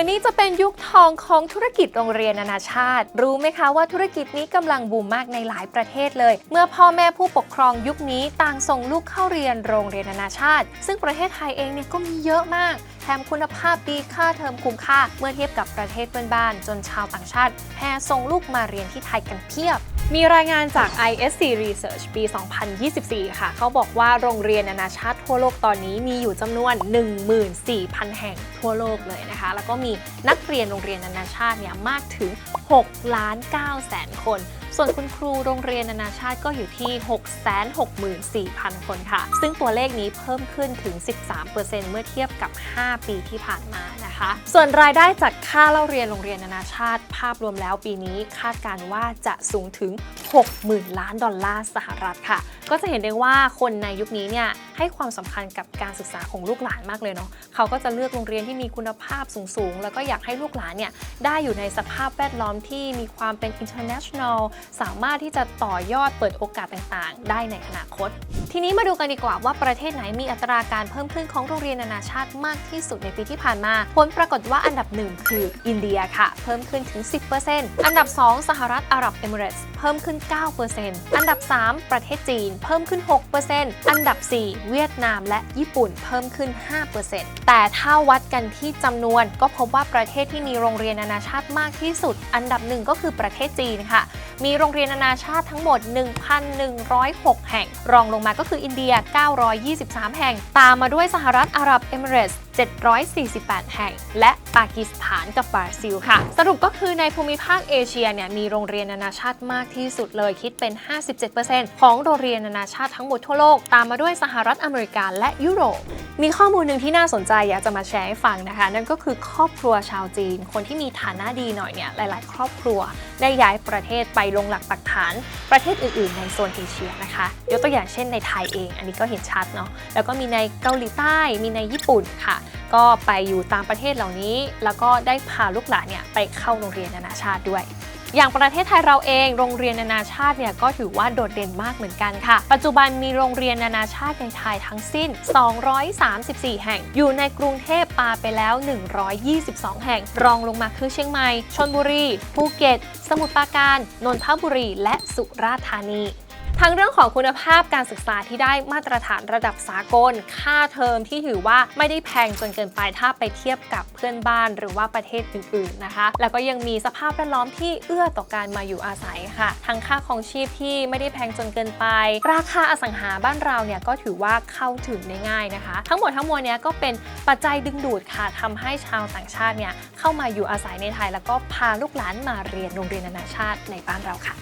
รือนี่จะเป็นยุคทองของธุรกิจโรงเรียนนานาชาติ รู้ไหมคะว่าธุรกิจนี้กำลังบูมมากในหลายประเทศเลย เมื่อพ่อแม่ผู้ปกครองยุคนี้ต่างส่งลูกเข้าเรียนโรงเรียนนานาชาติ ซึ่งประเทศไทยเองเนี่ยก็มีเยอะมาก แถมคุณภาพดีค่าเทอมคุ้มค่า เมื่อเทียบกับประเทศเพื่อนบ้าน จนชาวต่างชาติแห่ส่งลูกมาเรียนที่ไทยกันเพียบ มีรายงานจาก ISC Research ปี 2024 ค่ะ เขาบอกว่าโรงเรียนนานาชาติทั่วโลกตอนนี้มีอยู่จำนวน 14,000 แห่งทั่วโลกเลยนะคะ แล้วก็มีนักเรียนโรงเรียนนานาชาติเนี่ยมากถึง 6 ล้าน9แสนคน ส่วนคุณครูโรงเรียนนานาชาติก็อยู่ที่ 664,000 คนค่ะ ซึ่งตัวเลขนี้เพิ่มขึ้นถึง 13%เมื่อเทียบกับ 5 ปีที่ผ่านมานะคะ ส่วนรายได้จากค่าเล่าเรียนโรงเรียนนานาชาติ ภาพรวมแล้วปีนี้คาดการว่าจะสูงถึง 60,000 ล้านดอลลาร์สหรัฐค่ะ ก็จะเห็นได้ว่าคนในยุคนี้เนี่ย ให้ความสำคัญกับการศึกษาของลูกหลานมากเลยเนาะเขาก็จะเลือกโรงเรียนที่มีคุณภาพสูงๆ แล้วก็อยากให้ลูกหลานเนี่ยได้อยู่ในสภาพแวดล้อมที่มีความเป็น international สามารถที่จะต่อยอดเปิดโอกาสต่างๆ ได้ในอนาคต ทีนี้มาดูกันดีกว่าว่าประเทศไหนมีอัตราการเพิ่มขึ้นของโรงเรียนนานาชาติมากที่สุดในปีที่ผ่านมา ผลปรากฏว่าอันดับหนึ่งคืออินเดียค่ะ เพิ่มขึ้นถึง 10%อันดับ 2 สหรัฐอาหรับเอมิเรตส์เพิ่มขึ้น 9%อันดับ 3 ประเทศจีน เพิ่มขึ้น 6%อันดับ 4เวียดนามและญี่ปุ่นเพิ่มขึ้น 5%แต่ถ้าวัดกันที่จำนวนก็พบว่าประเทศที่มีโรงเรียนนานาชาติมากที่สุด อันดับหนึ่งก็คือประเทศจีนค่ะ มีโรงเรียนนานาชาติทั้งหมด 1,106 แห่ง รองลงมาก็คืออินเดีย 923 แห่ง ตามมาด้วยสหรัฐอาหรับเอมิเรตส์748 แห่ง และปากีสถานกับบราซิลค่ะ สรุปก็คือในภูมิภาคเอเชียเนี่ยมีโรงเรียนนานาชาติมากที่สุดเลยคิดเป็น 57%ของโรงเรียนนานาชาติทั้งหมดทั่วโลก ตามมาด้วยสหรัฐอเมริกาและยุโรป มีข้อมูลหนึ่งที่น่าสนใจอยากจะมาแชร์ให้ฟังนะคะ นั่นก็คือครอบครัวชาวจีน คนที่มีฐานะดีหน่อยเนี่ยหลาย ๆ ครอบครัวได้ย้ายประเทศไปลงหลักปักฐานประเทศอื่น ๆ ในโซนเอเชียนะคะ ยกตัวอย่างเช่นในไทยเอง อันนี้ก็เห็นชัดเนาะแล้วก็มีในเกาหลีใต้มีในญี่ปุ่นค่ะ ก็ไปอยู่ตามประเทศเหล่านี้ แล้วก็ได้พาลูกหลานเนี่ยไปเข้าโรงเรียนนานาชาติด้วย อย่างประเทศไทยเราเองโรงเรียนนานาชาติเนี่ยก็ถือว่าโดดเด่นมากเหมือนกันค่ะ ปัจจุบันมีโรงเรียนนานาชาติในไทยทั้งสิ้น 234 แห่ง อยู่ในกรุงเทพปาไปแล้ว 122 แห่ง รองลงมาคือเชียงใหม่ชลบุรีภูเก็ต สมุทรปราการ นนทบุรี และสุราษฎร์ธานี ทั้งเรื่องของคุณภาพการศึกษาที่ได้มาตรฐานระดับสากล ค่าเทอมที่ถือว่าไม่ได้แพงจนเกินไปถ้าไปเทียบกับเพื่อนบ้านหรือว่าประเทศอื่นๆนะคะ แล้วก็ยังมีสภาพแวดล้อมที่เอื้อต่อการมาอยู่อาศัยค่ะ ทั้งค่าของชีพที่ไม่ได้แพงจนเกินไป ราคาอสังหาบ้านเราเนี่ยก็ถือว่าเข้าถึงได้ง่ายนะคะ ทั้งหมดทั้งมวลเนี้ยก็เป็นปัจจัยดึงดูดค่ะทำให้ชาวต่างชาติเนี่ยเข้ามาอยู่อาศัยในไทย แล้วก็พาลูกหลานมาเรียนโรงเรียนนานาชาติในบ้านเราค่ะ